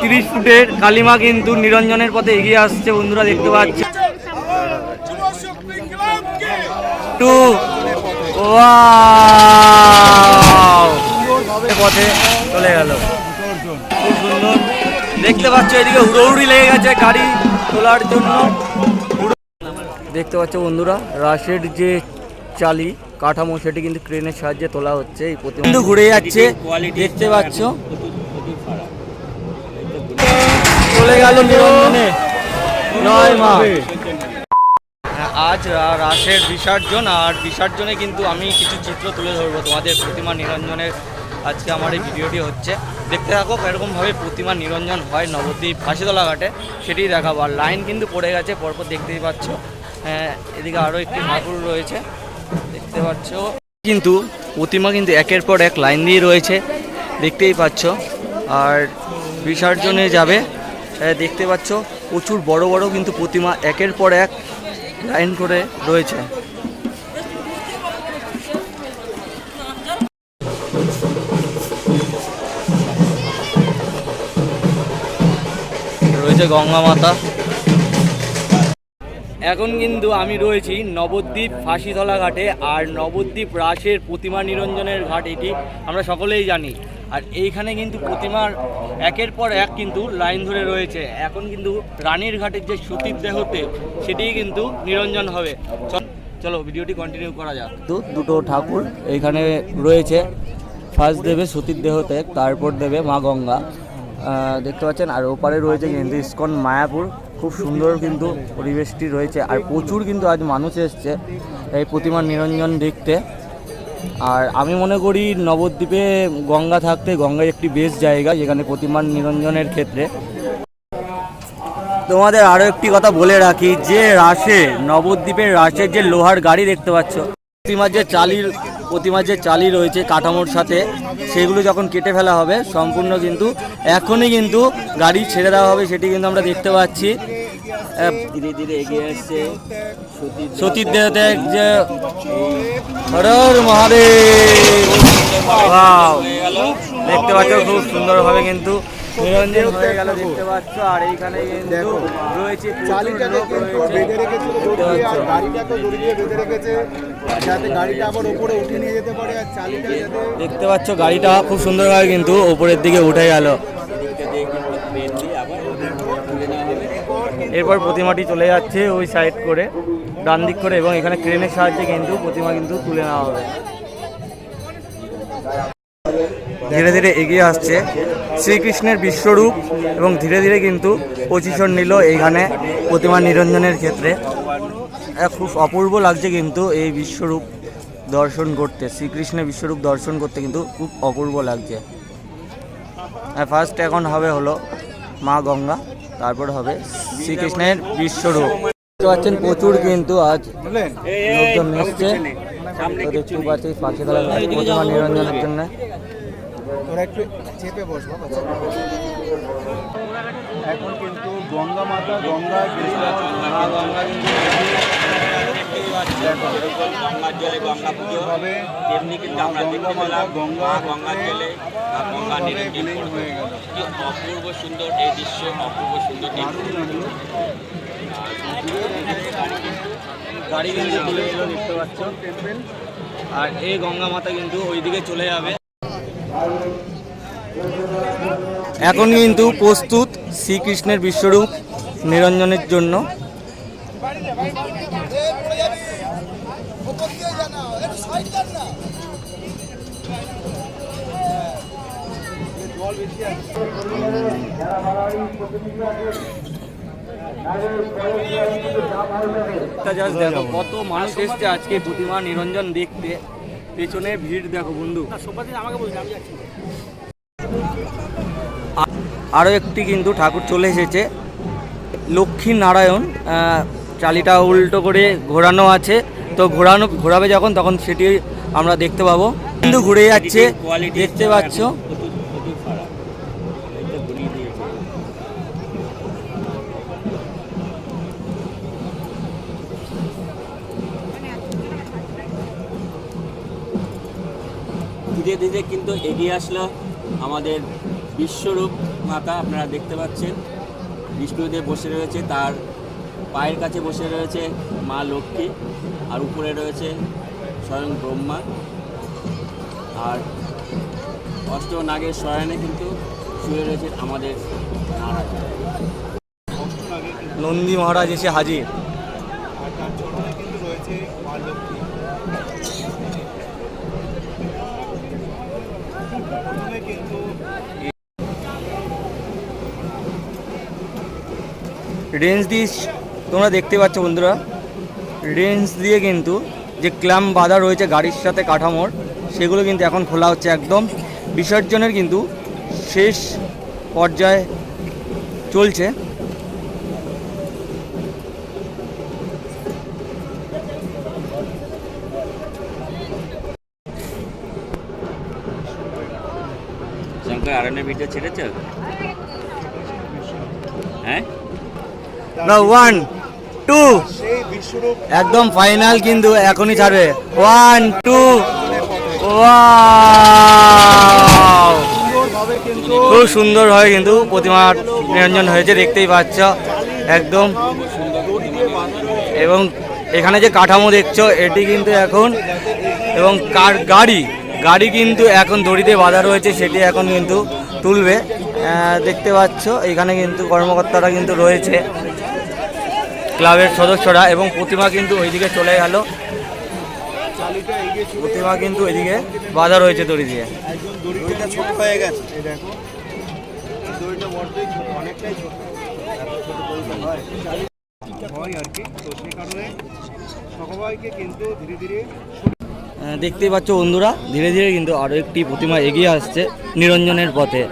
তিরিশ ফুটের কালিমা কিন্তু নিরঞ্জনের পথে এগিয়ে আসছে, বন্ধুরা দেখতে পাচ্ছে। টু পথে চলে গেল। খুব সুন্দর। দেখতে পাচ্ছ, এদিকে হুড়োহুড়ি লেগে গেছে গাড়ি তোলার জন্য। দেখতে পাচ্ছ, বন্ধুরা, রাশের যে চালি কাঠামো, সেটি কিন্তু ক্রেনের সাহায্যে তোলা হচ্ছে এই প্রতিমা। ঘুরে যাচ্ছে, দেখতে পাচ্ছ। চলে গেল নিরঞ্জনে নয় মা। হ্যাঁ, আজ রাসের বিসর্জন আর বিসর্জনে কিন্তু আমি কিছু চিত্র তুলে ধরবো। তোমাদের প্রতিমা নিরঞ্জনের আজকে আমার এই ভিডিওটি হচ্ছে। দেখতে থাকো এরকমভাবে প্রতিমা নিরঞ্জন হয় নবদ্বীপ ফাঁসিতলা ঘাটে সেটি দেখাবো। আর লাইন কিন্তু পড়ে গেছে পরপর দেখতেই পাচ্ছ। হ্যাঁ, এদিকে আরও একটি ঠাকুর রয়েছে দেখতে পাচ্ছ। কিন্তু প্রতিমা কিন্তু একের পর এক লাইন দিয়ে রয়েছে দেখতেই পাচ্ছ। আর বিসর্জনে যাবে দেখতে পাচ্ছ, প্রচুর বড় বড় কিন্তু প্রতিমা একের পর এক লাইন করে রয়েছে। রয়েছে গঙ্গা মাতা। এখন কিন্তু আমি রয়েছি নবদ্বীপ ফাঁসিতলা ঘাটে, আর নবদ্বীপ রাসের প্রতিমা নিরঞ্জনের ঘাট এটি, আমরা সকলেই জানি। আর এইখানে কিন্তু প্রতিমার একের পর এক কিন্তু লাইন ধরে রয়েছে। এখন কিন্তু রানীর ঘাটের যে সতীর দেহতে, সেটিই কিন্তু নিরঞ্জন হবে। চল- চলো, ভিডিওটি কন্টিনিউ করা যাক। তো দুটো ঠাকুর এইখানে রয়েছে। ফার্স্ট দেবে সতীর দেহতে, তারপর দেবে মা গঙ্গা। দেখতে পাচ্ছেন, আর ওপারে রয়েছে কিন্তু ইস্কন মায়াপুর। খুব সুন্দর কিন্তু পরিবেশটি রয়েছে। আর প্রচুর কিন্তু আজ মানুষ এসছে এই প্রতিমার নিরঞ্জন দেখতে। আর আমি মনে করি নবদ্বীপে গঙ্গা থাকতে গঙ্গা একটি বেশ জায়গা, যেখানে প্রতিমার নিরঞ্জনের ক্ষেত্রে। তোমাদের আরও একটি কথা বলে রাখি, যে রাসে নবদ্বীপের রাসের যে লোহার গাড়ি দেখতে পাচ্ছ প্রতিমার যে চালির প্রতিমার যে চালি রয়েছে কাঠামোর সাথে, সেগুলো যখন কেটে ফেলা হবে, সম্পূর্ণ কিন্তু, এখনই কিন্তু গাড়ি ছেড়ে দেওয়া হবে, সেটি কিন্তু আমরা দেখতে পাচ্ছি। ধীরে ধীরে এগিয়ে আসছে সতীর দেহতে যে হরর মহাদেব। দেখতে পাচ্ছ খুব সুন্দরভাবে কিন্তু নিরঞ্জন হয়ে গেল। দেখতে পাচ্ছ আর এইখানে কিন্তু রয়েছে দেখতে পাচ্ছ। গাড়িটা আবার উপরে উঠে নিয়ে যেতে পারে আর চালিটা যাতে দেখতে পাচ্ছ গাড়িটা খুব সুন্দরভাবে কিন্তু ওপরের দিকে উঠে গেল। এরপর প্রতিমাটি চলে যাচ্ছে ওই সাইড করে ডান দিক করে এবং এখানে ক্রেনের সাহায্যে কিন্তু প্রতিমা কিন্তু তুলে নেওয়া হবে। ধীরে ধীরে এগিয়ে আসছে শ্রীকৃষ্ণের বিশ্বরূপ এবং ধীরে ধীরে কিন্তু পজিশন নিল এইখানে প্রতিমা নিরঞ্জনের ক্ষেত্রে। খুব অপূর্ব লাগছে কিন্তু এই বিশ্বরূপ দর্শন করতে, শ্রীকৃষ্ণের বিশ্বরূপ দর্শন করতে কিন্তু খুব অপূর্ব লাগছে। ফার্স্ট এখন হবে হলো মা গঙ্গা, তারপর হবে শ্রীকৃষ্ণের বিশ্বরূপ। দেখতে পাচ্ছেন প্রচুর কিন্তু আজ লোকজন এসছে। তো দেখতে পাচ্ছি পাখি প্রতিমা নিরঞ্জনের জন্য। এখন কিন্তু গঙ্গা মাতা গঙ্গা মা গঙ্গা কিন্তু অপূর্ব সুন্দর এই দৃশ্য অপূর্ব সুন্দর গাড়ি কিন্তু দেখতে পাচ্ছ আর এই গঙ্গা মাতা কিন্তু ওইদিকে চলে যাবে এখন কিন্তু প্রস্তুত শ্রীকৃষ্ণের বিশ্বরূপ নিরঞ্জনের জন্য। দেখো কত মানুষ এসছে আজকে প্রতিমা নিরঞ্জন দেখতে। পেছনে ভিড় দেখো বন্ধু। আরও একটি কিন্তু ঠাকুর চলে এসেছে। লক্ষ্মী নারায়ণ চালিটা উল্টো করে ঘোরানো আছে। তো ঘোরানো ঘোরাবে যখন তখন সেটি আমরা দেখতে পাবো। কিন্তু ঘুরে যাচ্ছে দেখতে পাচ্ছ। ধীরে ধীরে কিন্তু এগিয়ে আসলো আমাদের বিশ্বরূপ মাতা, আপনারা দেখতে পাচ্ছেন। বিষ্ণুদেব বসে রয়েছে, তার পায়ের কাছে বসে রয়েছে মা লক্ষ্মী, আর উপরে রয়েছে স্বয়ং ব্রহ্মা। আর অষ্ট নাগের শয়নে কিন্তু শুয়ে রয়েছে আমাদের নারায়ণ। নন্দী মহারাজ এসে হাজির আর তার চরণে কিন্তু রয়েছে মা লক্ষ্মী প্রথমে কিন্তু রেঞ্জ দিয়ে তোমরা দেখতে পাচ্ছ বন্ধুরা রেঞ্জ দিয়ে কিন্তু যে ক্ল্যাম্প বাঁধা রয়েছে গাড়ির সাথে কাঠামোর, সেগুলো কিন্তু এখন খোলা হচ্ছে একদম। বিসর্জনের কিন্তু শেষ পর্যায়ে চলছে। আরণ্যের ভিডিও ছেড়েছ হ্যাঁ ওয়ান টু একদম ফাইনাল কিন্তু এখনই ছাড়বে। ওয়ান টু খুব সুন্দরভাবে কিন্তু প্রতিমার নিরঞ্জন হয়েছে, দেখতেই পাচ্ছ। একদম। এবং এখানে যে কাঠামো দেখছ, এটি কিন্তু এখন এবং কার গাড়ি গাড়ি কিন্তু এখন দড়িতে বাঁধা রয়েছে, সেটি এখন কিন্তু তুলবে। দেখতে পাচ্ছ এখানে কিন্তু কর্মকর্তারা কিন্তু রয়েছে। ক্লাবের সদস্যরা এবং প্রতিমা কিন্তু ওইদিকে চলে গেল। প্রতিমা কিন্তু ওইদিকে বাঁধা রয়েছে দড়ি দিয়ে। হয়ে গেছে হয় হয় দেখতেই পাচ্ছ বন্ধুরা ধীরে ধীরে কিন্তু আরও একটি প্রতিমা এগিয়ে আসছে নিরঞ্জনের পথে।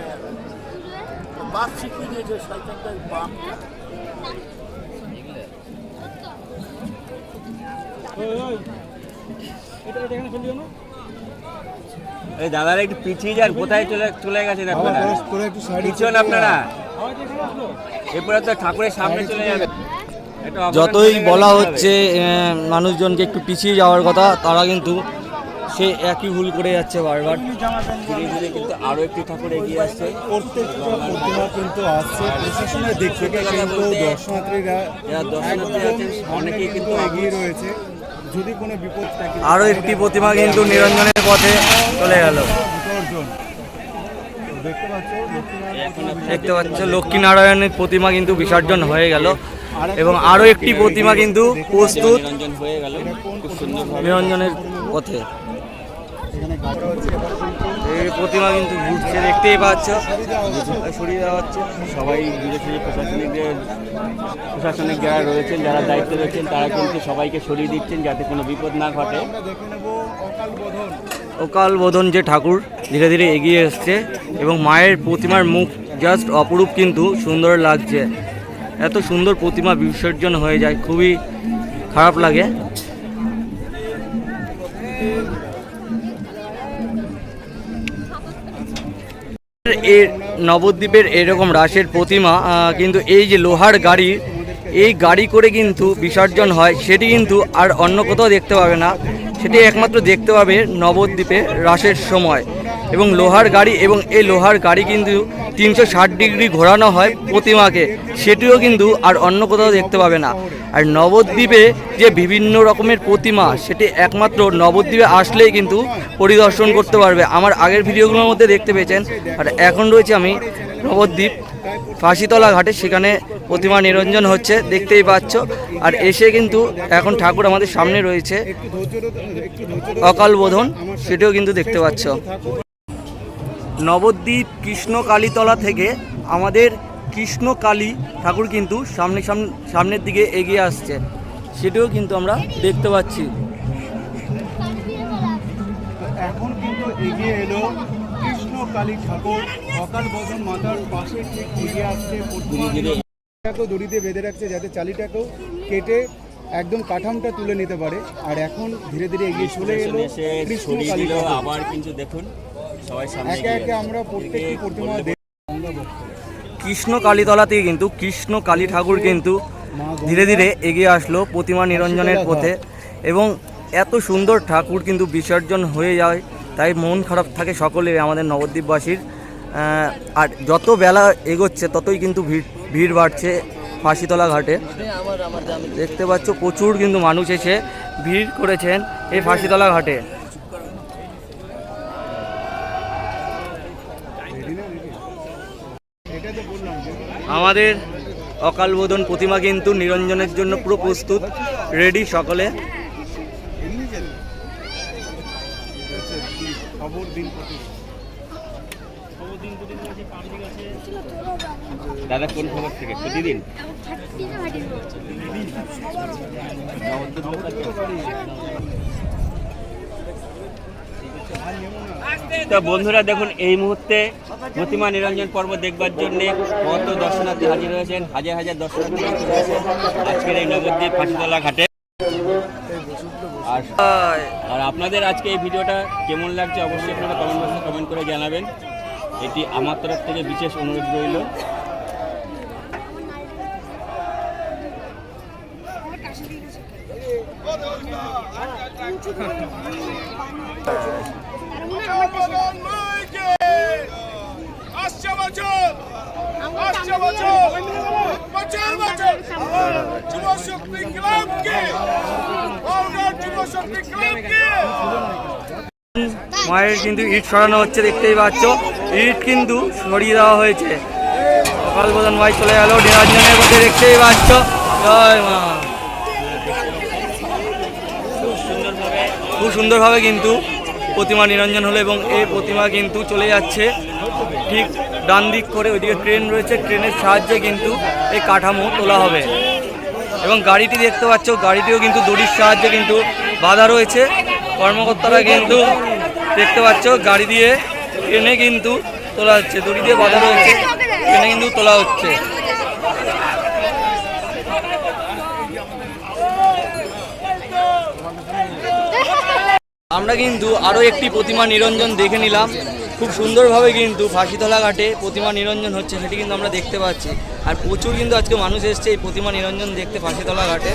এই দাদারা একটু পিছিয়ে যান কোথায় চলে চলে গেছেন আপনারা তোরা একটু সাইডে পিছন আপনারা। এরপরে তো ঠাকুরের সামনে চলে যাবে। যতই বলা হচ্ছে আহ, মানুষজনকে একটু পিছিয়ে যাওয়ার কথা তারা কিন্তু সে একই ভুল করে যাচ্ছে বারবার। ধীরে ধীরে কিন্তু আরও একটি ঠাকুর এগিয়ে আসছে। প্রত্যেকটা প্রতিমা কিন্তু আসছে প্রশাসনের দিক থেকে কিন্তু দর্শনার্থীরা অনেকেই কিন্তু এগিয়ে রয়েছে। যদি কোনো বিপদ থাকে আরও একটি প্রতিমা কিন্তু নিরঞ্জনের পথে চলে গেল। দেখতে পাচ্ছ লক্ষ্মীনারায়ণের প্রতিমা কিন্তু বিসর্জন হয়ে গেল এবং আরও একটি প্রতিমা কিন্তু প্রস্তুত হয়ে নিরঞ্জনের পথে এখানে গাড়ি হচ্ছে এবার কিন্তু এই প্রতিমা কিন্তু ঘুরছে, দেখতেই পাচ্ছ। সরিয়ে দেওয়া হচ্ছে সবাই ধীরে ধীরে প্রশাসনিকদের প্রশাসনিক যারা রয়েছেন, যারা দায়িত্ব রয়েছেন, তারা কিন্তু সবাইকে সরিয়ে দিচ্ছেন যাতে কোনো বিপদ না ঘটে। অকাল বোধন যে ঠাকুর ধীরে ধীরে এগিয়ে এসছে এবং মায়ের প্রতিমার মুখ জাস্ট অপরূপ কিন্তু সুন্দর লাগছে। এত সুন্দর প্রতিমা বিসর্জন হয়ে যায়, খুবই খারাপ লাগে। এর নবদ্বীপের এরকম রাসের প্রতিমা কিন্তু এই যে লোহার গাড়ি, এই গাড়ি করে কিন্তু বিসর্জন হয়, সেটি কিন্তু আর অন্য কোথাও দেখতে পাবে না। সেটি একমাত্র দেখতে পাবে নবদ্বীপে রাসের সময়। এবং লোহার গাড়ি এবং এই লোহার গাড়ি কিন্তু তিনশো ষাট ডিগ্রি ঘোরানো হয় প্রতিমাকে, সেটিও কিন্তু আর অন্য কোথাও দেখতে পাবে না। আর নবদ্বীপে যে বিভিন্ন রকমের প্রতিমা, সেটি একমাত্র নবদ্বীপে আসলেই কিন্তু পরিদর্শন করতে পারবে। আমার আগের ভিডিওগুলোর মধ্যে দেখতে পেয়েছেন। আর এখন রয়েছে আমি নবদ্বীপ ফাঁসিতলা ঘাটে, সেখানে প্রতিমা নিরঞ্জন হচ্ছে, দেখতেই পাচ্ছ। আর এসে কিন্তু এখন ঠাকুর আমাদের সামনে রয়েছে। অকাল বোধন, সেটিও কিন্তু দেখতে পাচ্ছ। নবদ্বীপ কৃষ্ণকালীতলা থেকে আমাদের কৃষ্ণকালী ঠাকুর কিন্তু সামনে সামনে সামনের দিকে এগিয়ে আসছে। সেটিও কিন্তু আমরা দেখতে পাচ্ছি। এখন কিন্তু এগিয়ে এলো কৃষ্ণ কালী ঠাকুর। অকাল বোধন মাতার পাশে ঠিক এগিয়ে আসছে দড়িতে বেঁধে রাখছে যাতে চালিটাকেও কেটে একদম কাঠামটা তুলে নিতে পারে। আর এখন ধীরে ধীরে এগিয়ে চলে এলো। আবার কিন্তু দেখুন একে একে আমরা প্রত্যেকটি প্রতিমা কৃষ্ণ কালীতলা থেকে কিন্তু কৃষ্ণ কালী ঠাকুর কিন্তু ধীরে ধীরে এগিয়ে আসলো প্রতিমা নিরঞ্জনের পথে। এবং এত সুন্দর ঠাকুর কিন্তু বিসর্জন হয়ে যায় তাই মন খারাপ থাকে সকলের আমাদের নবদ্বীপবাসীর। আর যত বেলা এগোচ্ছে ততই কিন্তু ভিড় ভিড় বাড়ছে ফাঁসিতলা ঘাটে। দেখতে পাচ্ছ প্রচুর কিন্তু মানুষ এসে ভিড় করেছেন এই ফাঁসিতলা ঘাটে। আমাদের অকালবোধন প্রতিমা কিন্তু নিরঞ্জনের জন্য পুরো প্রস্তুত রেডি সকলে। দাদা কোন খবর থেকে? প্রতিদিন? তো বন্ধুরা দেখুন, এই মুহূর্তে প্রতিমা নিরঞ্জন পর্ব দেখবার জন্য কত দর্শনার্থী হাজির হয়েছেন, হাজার হাজার দর্শনার্থী হাজির হয়েছেন। আজকের এই নবদ্বীপ ফাঁসিতলা ঘাটে। আর আর আপনাদের আজকে এই ভিডিওটা কেমন লাগছে অবশ্যই আপনারা কমেন্ট বক্সে কমেন্ট করে জানাবেন। এটি আমার তরফ থেকে বিশেষ অনুরোধ রইল। মায়ের কিন্তু ইট সরানো হচ্ছে, দেখতেই পাচ্ছ। ইট কিন্তু সরিয়ে দেওয়া হয়েছে। সকাল বোধন ভাই চলে গেল নিরঞ্জনের মধ্যে দেখতেই পাচ্ছ। জয় মা। খুব সুন্দরভাবে কিন্তু প্রতিমা নিরঞ্জন হলো এবং এই প্রতিমা কিন্তু চলে যাচ্ছে। ঠিক ডান দিক করে ওইদিকে ট্রেন রয়েছে, ট্রেনের সাহায্যে কিন্তু এই কাঠামো তোলা হবে। এবং গাড়িটি দেখতে পাচ্ছ, গাড়িটিও কিন্তু দড়ির সাহায্যে কিন্তু বাধা রয়েছে। কর্মকর্তারা কিন্তু দেখতে পাচ্ছ, গাড়ি দিয়ে ট্রেনে কিন্তু তোলা হচ্ছে, দড়ি দিয়ে বাধা রয়েছে, ট্রেনে কিন্তু তোলা হচ্ছে। আমরা কিন্তু আরও একটি প্রতিমা নিরঞ্জন দেখে নিলাম। খুব সুন্দরভাবে কিন্তু ফাঁসিতলা ঘাটে প্রতিমা নিরঞ্জন হচ্ছে, সেটি কিন্তু আমরা দেখতে পাচ্ছি। আর প্রচুর কিন্তু আজকে মানুষ এসছে এই প্রতিমা নিরঞ্জন দেখতে ফাঁসিতলা ঘাটে।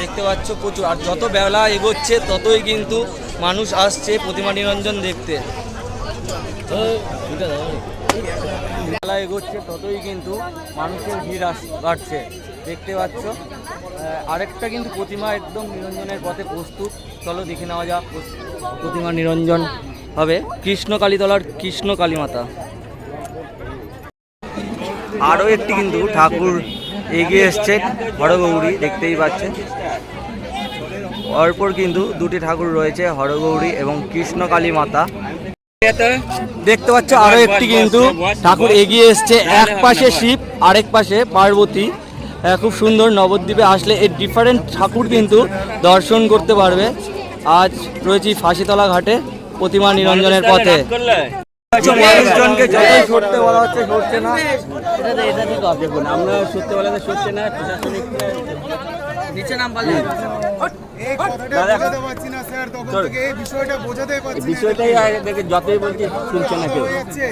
দেখতে পাচ্ছ প্রচুর, আর যত বেলা এগোচ্ছে, ততই কিন্তু মানুষ আসছে প্রতিমা নিরঞ্জন দেখতে। বেলা এগোচ্ছে, ততই কিন্তু মানুষের ভিড় আস, বাড়ছে। দেখতে পাচ্ছ আরেকটা কিন্তু প্রতিমা একদম নিরঞ্জনের পথে প্রস্তুত। চলো দেখে নেওয়া যাক প্রতিমা নিরঞ্জন হবে কৃষ্ণ কালীতলার কৃষ্ণ কালী মাতা আরও একটি কিন্তু ঠাকুর এগিয়ে এসছে হরগৌরী দেখতেই পাচ্ছেন। অর্পর কিন্তু দুটি ঠাকুর রয়েছে হরগৌরী এবং কৃষ্ণ কালী মাতা দেখতে পাচ্ছ আরও একটি কিন্তু ঠাকুর এগিয়ে এসছে এক পাশে শিব আরেক পাশে পার্বতী। খুব সুন্দর নবদ্বীপে আসলে এর ডিফারেন্ট ঠাকুর কিন্তু দর্শন করতে পারবে। আজ রয়েছি ফাঁসিতলা ঘাটে। প্রতিমা নিরঞ্জনের পথে। মানুষজনকে যতই সরতে বলা হচ্ছে সরছে না। এটা এটা ঠিক দেখুন আমরা সত্যি বলাতে সত্যি না প্রশাসনিক নিচে নাম পারলে এই কথাটা দাদা। বোঝাতে পারছি না স্যার তখন চল। থেকে এই বিষয়টা বোঝাতে পারছি না। বিষয়টাই দেখে যতই বলছি শুনছে না কেউ। যাচ্ছে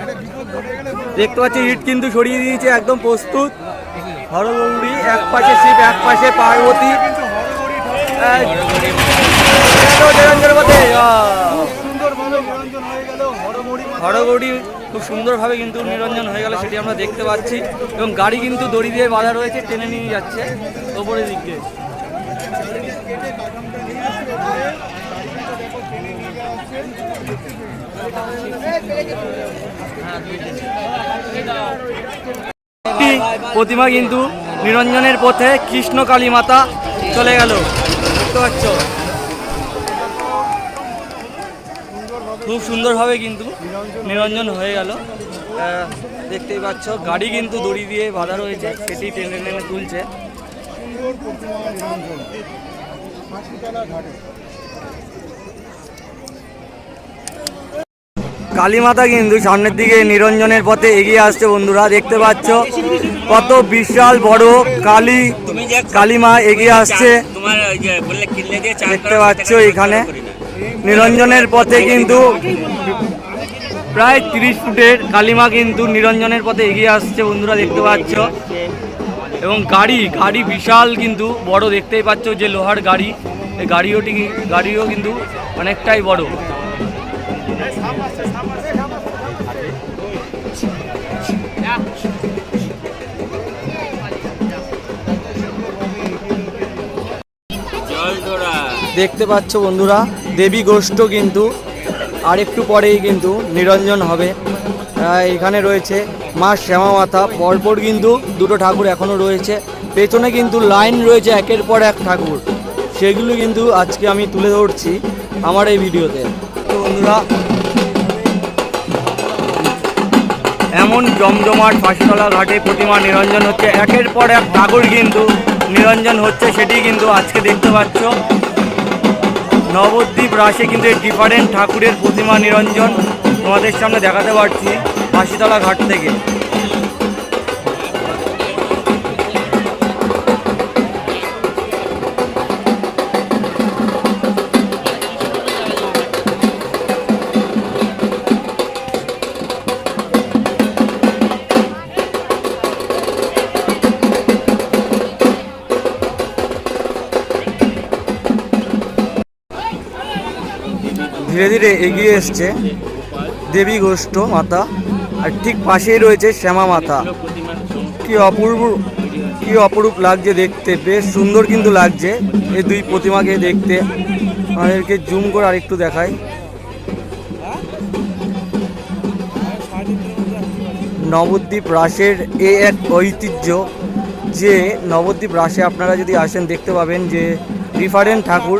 একটা বিপদ ঘটে গেলে দেখতে পাচ্ছি ইট কিন্তু সরিয়ে দিয়েছে একদম প্রস্তুত। হরগৌরী এক পাশে শিব এক পাশে পার্বতী। হরগড়ি খুব সুন্দরভাবে কিন্তু নিরঞ্জন হয়ে গেল সেটি আমরা দেখতে পাচ্ছি। এবং গাড়ি কিন্তু দড়ি দিয়ে বাঁধা রয়েছে টেনে নিয়ে যাচ্ছে ওপরের দিক। দিয়ে একটি প্রতিমা কিন্তু নিরঞ্জনের পথে কৃষ্ণ কালী মাতা চলে গেল। দেখতে পাচ্ছ? খুব সুন্দরভাবে কিন্তু নিরঞ্জন হয়ে গেল। দেখতেই পাচ্ছ গাড়ি কিন্তু দড়ি দিয়ে বাঁধা রয়েছে সেটি টেনে টেনে তুলছে। কালীমাতা কিন্তু সামনের দিকে নিরঞ্জনের পথে এগিয়ে আসছে বন্ধুরা দেখতে পাচ্ছ কত বিশাল বড় কালী কালীমা এগিয়ে আসছে। দেখতে পাচ্ছ এখানে। নিরঞ্জনের পথে কিন্তু প্রায় তিরিশ ফুটের কালিমা কিন্তু নিরঞ্জনের পথে এগিয়ে আসছে, বন্ধুরা দেখতে পাচ্ছ। এবং গাড়ি গাড়ি বিশাল কিন্তু বড়, দেখতেই পাচ্ছ যে লোহার গাড়ি। এই গাড়িওটি গাড়িও কিন্তু অনেকটাই বড়। দেখতে পাচ্ছ বন্ধুরা দেবী গোষ্ঠ কিন্তু আর একটু পরেই কিন্তু নিরঞ্জন হবে। এখানে রয়েছে মা শ্যামা মাতা পরপর কিন্তু দুটো ঠাকুর এখনও রয়েছে। পেছনে কিন্তু লাইন রয়েছে একের পর এক ঠাকুর। সেগুলো কিন্তু আজকে আমি তুলে ধরছি আমার এই ভিডিওতে। বন্ধুরা, এমন জমজমাট ফাঁসিতলা ঘাটে প্রতিমা নিরঞ্জন হচ্ছে। একের পর এক ঠাকুর কিন্তু নিরঞ্জন হচ্ছে, সেটি কিন্তু আজকে দেখতে পাচ্ছ। নবদ্বীপ রাশে কিন্তু এই ডিফারেন্ট ঠাকুরের প্রতিমা নিরঞ্জন তোমাদের সামনে দেখাতে পারছি হাসিতলা ঘাট থেকে। ধীরে ধীরে এগিয়ে এসছে দেবী গোষ্ঠ মাতা, আর ঠিক পাশেই রয়েছে শ্যামা মাতা। কি অপূর্ব, কি অপরূপ লাগছে দেখতে, বেশ সুন্দর কিন্তু লাগছে এই দুই প্রতিমাকে দেখতে। আমাদেরকে জুম করে আরেকটু দেখাই। নবদ্বীপ রাসের এ এক ঐতিহ্য যে নবদ্বীপ রাসে আপনারা যদি আসেন, দেখতে পাবেন যে ডিফারেন্ট ঠাকুর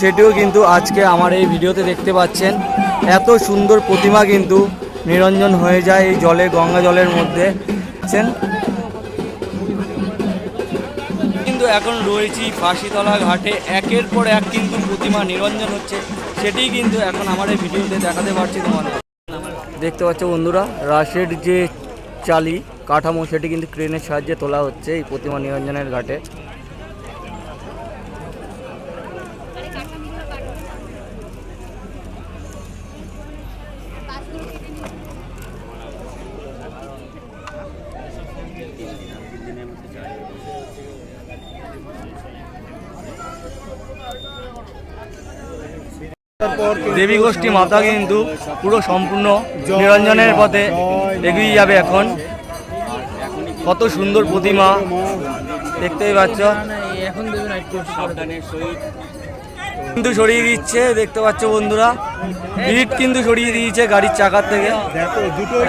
সেটিও কিন্তু আজকে আমার এই ভিডিওতে দেখতে পাচ্ছেন। এত সুন্দর প্রতিমা কিন্তু নিরঞ্জন হয়ে যায় এই জলে, গঙ্গা জলের মধ্যে। কিন্তু এখন রয়েছি ফাঁসিতলা ঘাটে। একের পর এক কিন্তু প্রতিমা নিরঞ্জন হচ্ছে। সেটি কিন্তু এখন আমার এই ভিডিওতে দেখাতে পারছি তোমাদের। দেখতে পাচ্ছ বন্ধুরা, রাশের যে চালি কাঠামো, সেটি কিন্তু ক্রেনের সাহায্যে তোলা হচ্ছে এই প্রতিমা নিরঞ্জনের ঘাটে। দেবী গোষ্ঠী মাতা কিন্তু পুরো সম্পূর্ণ নিরঞ্জনের পথে এগিয়ে যাবে এখন। কত সুন্দর প্রতিমা দেখতেই পাচ্ছ। কিন্তু সরিয়ে দিচ্ছে দেখতে পাচ্ছ বন্ধুরা। ভিড় কিন্তু সরিয়ে দিয়েছে গাড়ির চাকার থেকে।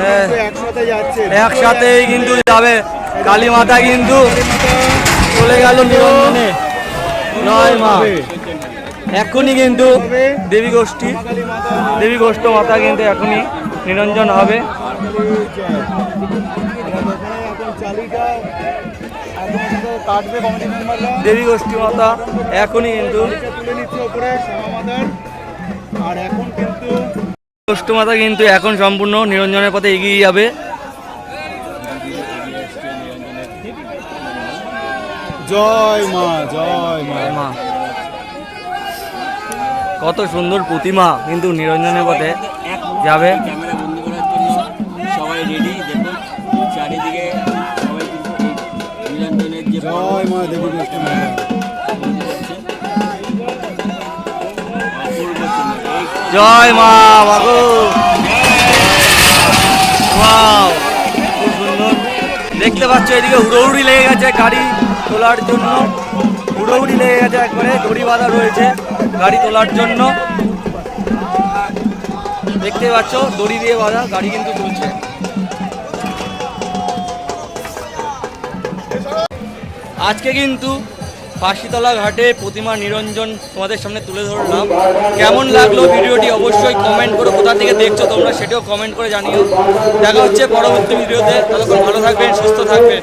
হ্যাঁ। একসাথে একসাথেই কিন্তু যাবে। কালী মাতা কিন্তু চলে গেল নিরঞ্জনে। নয় মা। এখনই কিন্তু দেবী গোষ্ঠী দেবী গোষ্ঠ মাতা কিন্তু এখনই নিরঞ্জন হবে। দেবী গোষ্ঠী মাতা এখনই আর এখন কিন্তু গোষ্ঠ মাতা কিন্তু এখন সম্পূর্ণ নিরঞ্জনের পথে এগিয়ে যাবে। জয় মা জয় মা। মা। কত সুন্দর প্রতিমা কিন্তু নিরঞ্জনের পথে যাবে। ক্যামেরা বন্ধ করার জন্য সবাই রেডি দেখুন চারিদিকে সবাই কিন্তু এই নিরঞ্জনের যে জয় মা দেবী জয় মা বাবু। খুব সুন্দর। দেখতে পাচ্ছ এদিকে হুড়োহুড়ি লেগে গেছে গাড়ি তোলার জন্য। হুড়োহুড়ি লেগে গেছে একবারে, দড়ি বাঁধা রয়েছে গাড়ি তোলার জন্য। দেখতে পাচ্ছ, দড়ি দিয়ে বাঁধা, গাড়ি কিন্তু তুলছে আজকে কিন্তু ফাঁসিতলা ঘাটে প্রতিমা নিরঞ্জন তোমাদের সামনে তুলে ধরলাম। কেমন লাগল ভিডিওটি অবশ্যই কমেন্ট করে কোথা থেকে দেখছ তোমরা সেটাও কমেন্ট করে জানিও। দেখা হচ্ছে পরবর্তী ভিডিওতে, ততক্ষণ ভালো থাকবেন, সুস্থ থাকবেন।